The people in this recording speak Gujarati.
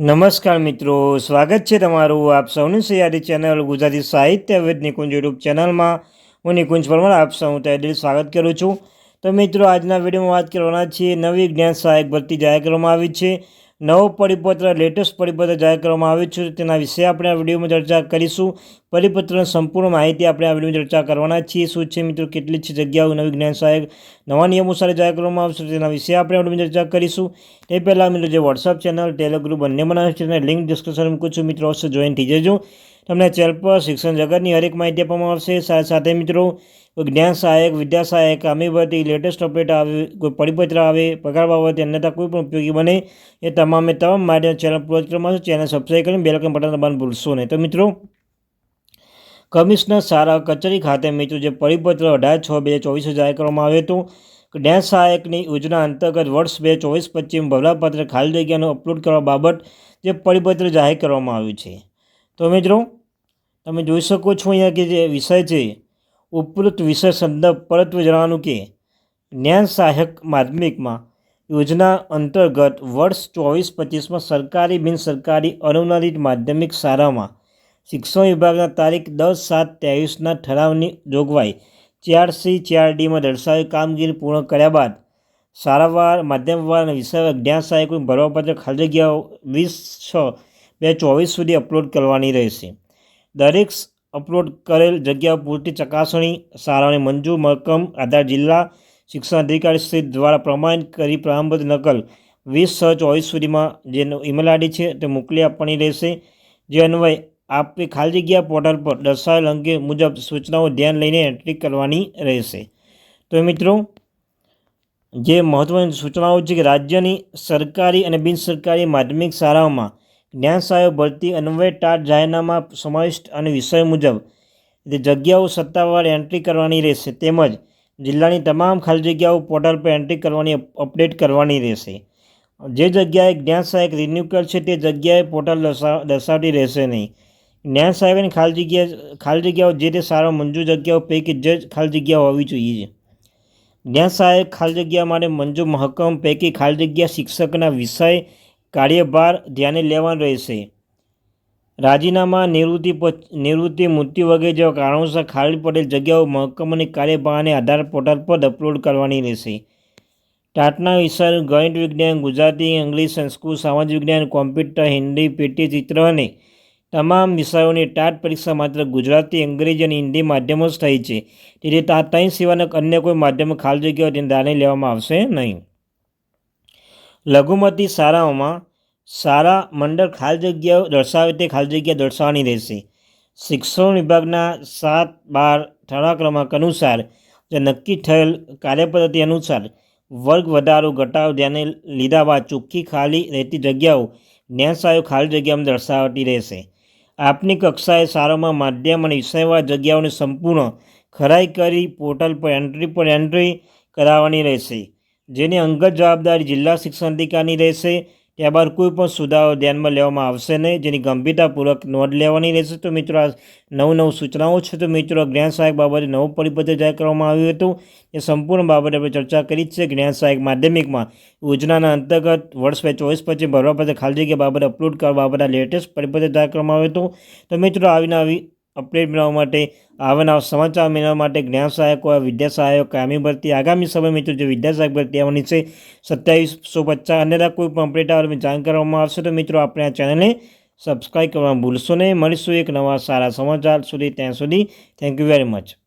નમસ્કાર મિત્રો, સ્વાગત છે તમારું આપ સૌની સૈયારી ચેનલ ગુજરાતી સાહિત્ય વિદ નિકુંજ યુટ્યુબ ચેનલમાં. હું નિકુંજ પરમાર, આપ સૌ તહેદિલ સ્વાગત કરું છું. તો મિત્રો, આજના વિડીયોમાં વાત કરવાના છીએ, નવી જ્ઞાન સહાયક ભરતી જાહેર કરવામાં આવી છે. નવો પરિપત્ર લેટેસ્ટ પરિપત્ર જાહેર કરવામાં આવ્યું છે. તેના વિશે આપણે આ વિડીયોમાં ચર્ચા કરીશું. પરિપત્રની સંપૂર્ણ માહિતી આપણે આ વિડીયોમાં ચર્ચા કરવાના છીએ. શું છે મિત્રો, કેટલી છે જગ્યાઓ? નવી જ્ઞાન સહાયક નવા નિયમો સાથે જાહેર કરવામાં આવશે. તેના વિશે આપણે આ વિડીયોમાં ચર્ચા કરીશું. તે પહેલાં મિત્રો, જે વોટ્સઅપ ચેનલ ટેલિગ્રુપ બંને બનાવે છે, તેને લિંક ડિસ્ક્રિપ્શન મૂકું છું. મિત્રો, અવશ્ય જોઈન થઈ જજો. તમને ચેનલ પર શિક્ષણ જગતની હરેક માહિતી આપવામાં આવશે. સાથે સાથે મિત્રો જ્ઞાન સહાયક, વિદ્યા સહાયક આમી ભરતી લેટેસ્ટ અપડેટ આવે, કોઈ પરિપત્ર આવે, પગાર બાબતે અન્યથા કોઈ પણ ઉપયોગી બને, એ તમામે તમામ માટે ચેનલ પૂર્વજ કરવામાં ચેનલ સબસ્ક્રાઈબ કરીને બેલકન બટન દબાવવાનું ભૂલશો નહીં. તો મિત્રો, કમિશનર સારા કચેરી ખાતે મિત્રો જે પરિપત્ર અઢાર છ બે હજાર ચોવીસ જાહેર કરવામાં આવ્યો હતો ડેન્સ સહાયકની યોજના અંતર્ગત વર્ષ બે ચોવીસ પચીસ ભવલાપત્ર ખાલી જગ્યાનો અપલોડ કરવા બાબત જે પરિપત્ર જાહેર કરવામાં આવ્યું છે. તો મિત્રો, તમે જોઈ શકો છો અહીંયા કે જે વિષય છે ઉપરોક્ત વિષય સંદર્ભ પરત જણાવવાનું કે જ્ઞાન સહાયક માધ્યમિકમાં યોજના અંતર્ગત વર્ષ ચોવીસ પચીસમાં સરકારી બિન સરકારી અનુદાનિત માધ્યમિક શાળામાં શિક્ષણ વિભાગના તારીખ દસ સાત ત્રેવીસના ઠરાવની જોગવાઈ ચાર સી ચાર ડીમાં દર્શાવેલ કામગીરી પૂર્ણ કર્યા બાદ શાળાવાર માધ્યમવાર અને વિષયવાર જ્ઞાન સહાયકોની ભરવાપત્ર ખાલી જગ્યાઓ વીસ છ બે ચોવીસ સુધી અપલોડ કરવાની રહેશે. દરેક અપલોડ કરેલ જગ્યાઓ પૂરતી ચકાસણી શાળાઓની મંજૂર મરકમ આધાર જિલ્લા શિક્ષણ અધિકારી શ્રી દ્વારા પ્રમાણિત કરી પ્રમાણબદ્ધ નકલ વીસ છ ચોવીસ સુધીમાં જેનો ઈમેલ આઈડી છે તે મોકલી આપવાની રહેશે. જે અન્વયે આપે ખાલી જગ્યા પોર્ટલ પર દર્શાવેલ અંગે મુજબ સૂચનાઓ ધ્યાન લઈને એન્ટ્રી કરવાની રહેશે. તો મિત્રો, જે મહત્ત્વની સૂચનાઓ છે કે રાજ્યની સરકારી અને બિનસરકારી માધ્યમિક શાળાઓમાં જ્ઞાન સહાયક ભરતી અન્વય ટાટ જાહેરનામા સમાવિષ્ટ અને વિષય મુજબ જે જગ્યાઓ સત્તાવાર એન્ટ્રી કરવાની રહેશે. તેમજ જિલ્લાની તમામ ખાલી જગ્યાઓ પોર્ટલ પર એન્ટ્રી કરવાની અપડેટ કરવાની રહેશે. જે જગ્યાએ જ્ઞાન સહાયક રિન્યૂ કરશે તે જગ્યાએ પોર્ટલ દર્શાવ દર્શાવતી રહેશે નહીં. જ્ઞાન સહાયકની ખાલી જગ્યા, ખાલી જગ્યાઓ જે તે સારા મંજૂર જગ્યાઓ પૈકી જે ખાલી જગ્યાઓ હોવી જોઈએ. જ્ઞાન સહાયક ખાલી જગ્યા માટે મંજૂર મહકમ પૈકી ખાલી જગ્યા શિક્ષકના વિષય કાર્યભાર ધ્યાને લેવાનો રહેશે. રાજીનામા, નિવૃત્તિ નિવૃત્તિ, મૃત્યુ વગેરે જેવા કારણોસર ખાલી પડેલ જગ્યાઓ મહકમની કાર્યભારને આધાર પોર્ટલ પર અપલોડ કરવાની રહેશે. ટાટના વિષય ગણિત વિજ્ઞાન, ગુજરાતી, ઇંગ્લિશ, સંસ્કૃત, સામાજિક વિજ્ઞાન, કોમ્પ્યુટર, હિન્દી, પીટી, ચિત્ર અને તમામ વિષયોની ટાટ પરીક્ષા માત્ર ગુજરાતી, અંગ્રેજી અને હિન્દી માધ્યમો જ થઈ છે. તેથી ત્રણ સિવાયના અન્ય કોઈ માધ્યમ ખાલી જગ્યાઓ તેને ધ્યાને લેવામાં આવશે નહીં. લઘુમતી શાળાઓમાં શાળા મંડળ ખાલી જગ્યાઓ દર્શાવે તે ખાલી જગ્યા દર્શાવવાની રહેશે. શિક્ષણ વિભાગના સાત બાર ઠરાવ ક્રમાંક અનુસાર જે નક્કી થયેલ કાર્યપદ્ધતિ અનુસાર વર્ગ વધારો ઘટાડો ધ્યાને લીધા બાદ ચોખ્ખી ખાલી રહેતી જગ્યાઓ ન્યાસાયો ખાલી જગ્યામાં દર્શાવતી રહેશે. આપની કક્ષાએ શાળામાં માધ્યમ અને વિષયવાર જગ્યાઓને સંપૂર્ણ ખરાઈ કરી પોર્ટલ પર એન્ટ્રી પર એન્ટ્રી કરાવવાની રહેશે. જેની અંગત જવાબદારી જિલ્લા શિક્ષણ અધિકારીની રહેશે. ત્યારબાદ કોઈ પણ સુધારો ધ્યાનમાં લેવામાં આવશે નહીં. જેની ગંભીરતાપૂર્વક નોંધ લેવાની રહેશે. તો મિત્રો, આ નવું નવું સૂચનાઓ છે. તો મિત્રો, જ્ઞાન સહાયક બાબતે નવું પરિપત્ર જાહેર કરવામાં આવ્યું હતું. એ સંપૂર્ણ બાબતે આપણે ચર્ચા કરી છે. જ્ઞાન સહાયક માધ્યમિકમાં યોજનાના અંતર્ગત વર્ષ બે ચોવીસ પછી ભરવા પાસે ખાલી જગ્યા બાબતે અપલોડ કરવા બાબતે લેટેસ્ટ પરિપત્ર જાહેર કરવામાં આવ્યું હતું. તો મિત્રો આવીને આવી અપડેટ મેળવવા માટે આવનાર સમાચાર મેળવવા માટે જ્ઞાન સહાયકો વિદ્યા સહાયક કાયમી ભરતી આગામી સમય મિત્રો, જે વિદ્યા સહાયક ભરતી આવવાની છે, સત્યાવીસો પચાસ. અન્યતા કોઈ પણ અપડેટ આવે જાણ કરવામાં આવશે. તો મિત્રો, આપણે આ ચેનલને સબસ્ક્રાઈબ કરવાનું ભૂલશો નહીં. મળીશું એક નવા સારા સમાચાર સુધી, ત્યાં સુધી. Thank you very much